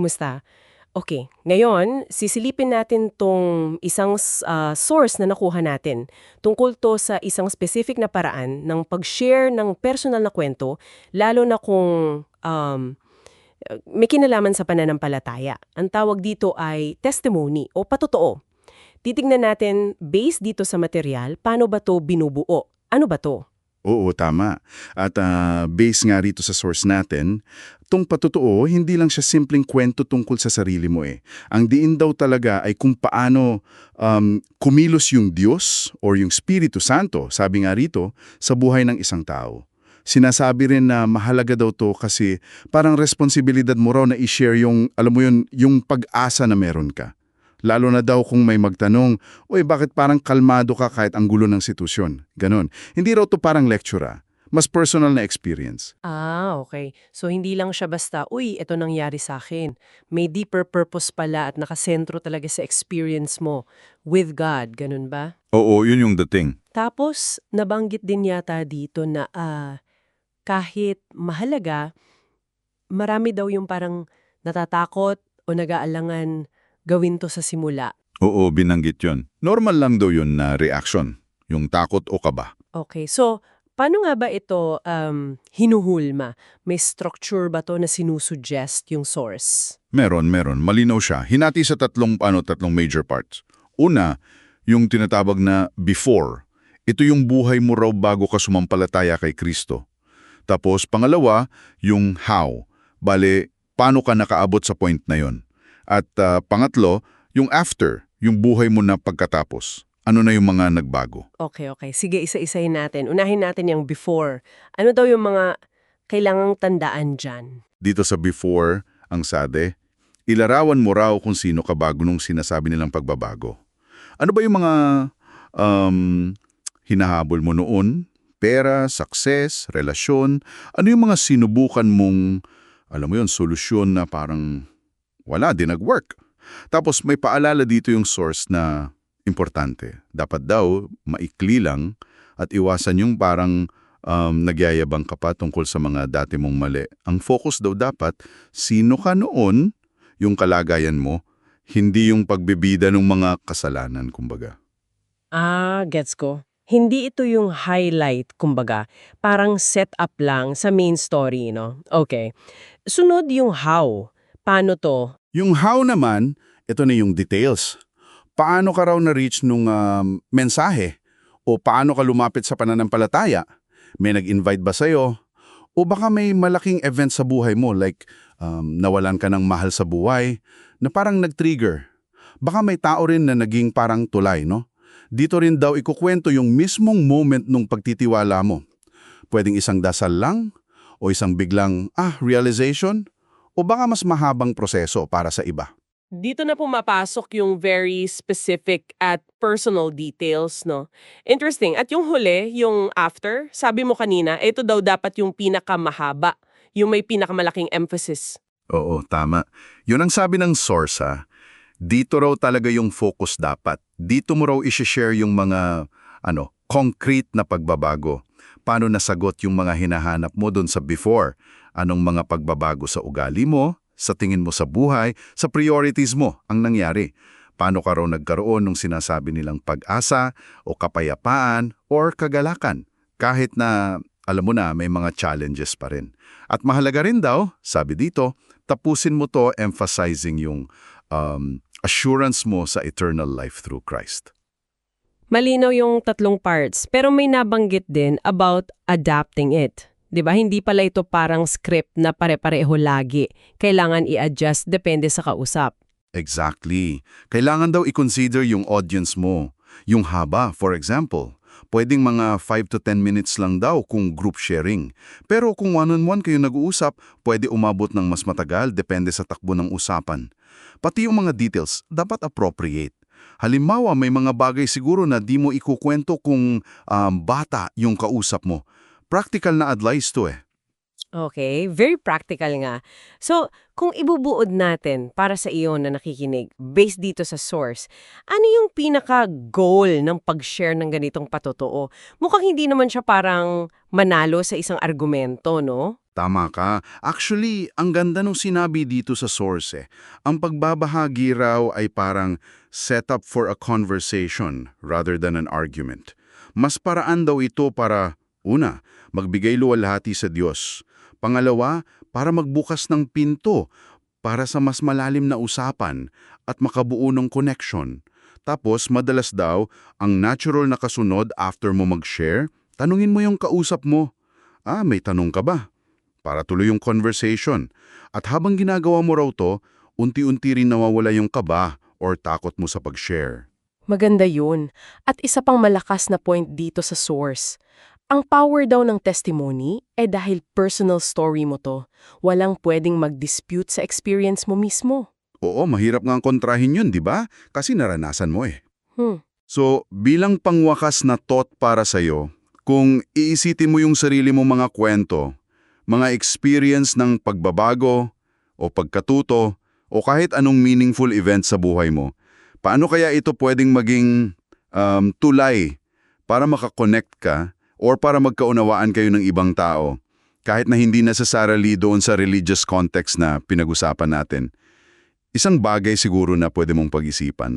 kumusta? Okay, ngayon, sisilipin natin tong isang ah, source na nakuha natin tungkol to sa isang specific na paraan ng pag-share ng personal na kwento, lalo na kung um, may kinalaman sa pananampalataya. Ang tawag dito ay testimony o patotoo. Titingnan natin, based dito sa material, paano ba to binubuo? Ano ba to? Oo, tama. At ah, base nga rito sa source natin, tong patotoo, hindi lang siya simpleng kwento tungkol sa sarili mo eh. Ang diin daw talaga ay kung paano um, kumilos yung Diyos or yung Espiritu Santo, sabi nga rito, sa buhay ng isang tao. Sinasabi rin na mahalaga daw to kasi parang responsibilidad mo raw na i-share yung, alam mo yun, yung pag-asa na meron ka. Lalo na daw kung may magtanong, Uy, bakit parang kalmado ka kahit ang gulo ng sitwasyon? Ganon. Hindi raw to parang lecture ah. Mas personal na experience. Ah, okay. So hindi lang siya basta, uy, ito nangyari sa akin. May deeper purpose pala at nakasentro talaga sa experience mo with God, ganun ba? Oo, yun yung dating. Tapos, nabanggit din yata dito na ah, kahit mahalaga, marami daw yung parang natatakot o nag-aalangan gawin to sa simula. Oo, binanggit yun. Normal lang daw yun na reaction. Yung takot o kaba. Okay, so paano nga ba ito um, hinuhulma? May structure ba to na sinusuggest yung source? Meron, meron. Malinaw siya. Hinati sa tatlong, ano, tatlong major parts. Una, yung tinatawag na before. Ito yung buhay mo raw bago ka sumampalataya kay Kristo. Tapos, pangalawa, yung how. Bale, paano ka nakaabot sa point na yon. At ah, pangatlo, yung after, yung buhay mo na pagkatapos. Ano na yung mga nagbago? Okay, okay. Sige, isa-isahin natin. Unahin natin yung before. Ano daw yung mga kailangang tandaan dyan? Dito sa before, ang sade, ilarawan mo raw kung sino ka bago nung sinasabi nilang pagbabago. Ano ba yung mga um, hinahabol mo noon? Pera, success, relasyon? Ano yung mga sinubukan mong, alam mo yun, solusyon na parang wala, di nag-work? Tapos may paalala dito yung source na importante. Dapat daw maikli lang at iwasan yung parang um, nagyayabang ka pa tungkol sa mga dati mong mali. Ang focus daw dapat, sino ka noon, yung kalagayan mo, hindi yung pagbibida ng mga kasalanan, kumbaga. Ah, gets ko. Hindi ito yung highlight, kumbaga. Parang set up lang sa main story, no? Okay. Sunod yung how. Paano to? Yung how naman, ito na yung details. Paano ka raw na-reach nung um, mensahe? O paano ka lumapit sa pananampalataya? May nag-invite ba sa'yo? O baka may malaking event sa buhay mo like um, nawalan ka ng mahal sa buhay na parang nag-trigger. Baka may tao rin na naging parang tulay, no? Dito rin daw ikukwento yung mismong moment nung pagtitiwala mo. Pwedeng isang dasal lang, o isang biglang, ah, realization, o baka mas mahabang proseso para sa iba. Dito na pumapasok yung very specific at personal details, no? Interesting. At yung huli, yung after, sabi mo kanina, ito daw dapat yung pinakamahaba, yung may pinakamalaking emphasis. Oo, tama. Yun ang sabi ng source ha. Dito raw talaga yung focus dapat. Dito mo raw isi-share yung mga, ano, concrete na pagbabago. Paano nasagot yung mga hinahanap mo doon sa before? Anong mga pagbabago sa ugali mo, sa tingin mo sa buhay, sa priorities mo ang nangyari? Paano ka raw nagkaroon ng sinasabi nilang pag-asa o kapayapaan or kagalakan? Kahit na, alam mo na, may mga challenges pa rin. At mahalaga rin daw, sabi dito, tapusin mo to emphasizing yung um, assurance mo sa eternal life through Christ. Malinaw yung tatlong parts, pero may nabanggit din about adapting it. 'Di ba? Hindi pala ito parang script na pare-pareho lagi. Kailangan i-adjust depende sa kausap. Exactly. Kailangan daw i-consider yung audience mo. Yung haba, for example. Pwedeng mga 5 to 10 minutes lang daw kung group sharing. Pero kung one-on-one kayo nag-uusap, pwede umabot ng mas matagal depende sa takbo ng usapan. Pati yung mga details, dapat appropriate. Halimbawa, may mga bagay siguro na di mo ikukwento kung um, bata yung kausap mo. Practical na advice to eh. Okay, very practical nga. So, kung ibubuod natin para sa iyo na nakikinig, based dito sa source, ano yung pinaka-goal ng pag-share ng ganitong patotoo? Mukhang hindi naman siya parang manalo sa isang argumento, no? Tama ka. Actually, ang ganda nung sinabi dito sa source eh. Ang pagbabahagi raw ay parang setup for a conversation rather than an argument. Mas paraan daw ito para, una, magbigay luwalhati sa Diyos. Pangalawa, para magbukas ng pinto para sa mas malalim na usapan at makabuo ng connection. Tapos, madalas daw, ang natural na kasunod after mo mag-share, tanungin mo yung kausap mo. Ah, may tanong ka ba? Para tuloy yung conversation. At habang ginagawa mo raw to, unti-unti rin nawawala yung kaba or takot mo sa pag-share. Maganda yun. At isa pang malakas na point dito sa source. Ang power daw ng testimony ay dahil personal story mo to. Walang pwedeng mag-dispute sa experience mo mismo. Oo, mahirap nga kontrahin yun, di ba? Kasi naranasan mo eh. Hmm. So, bilang pangwakas na thought para sa'yo, kung iisitin mo yung sarili mo mga kwento, mga experience ng pagbabago o pagkatuto o kahit anong meaningful event sa buhay mo, paano kaya ito pwedeng maging um, tulay para makakonect ka or para magkaunawaan kayo ng ibang tao, kahit na hindi necessarily doon sa religious context na pinag-usapan natin? Isang bagay siguro na pwede mong pag-isipan.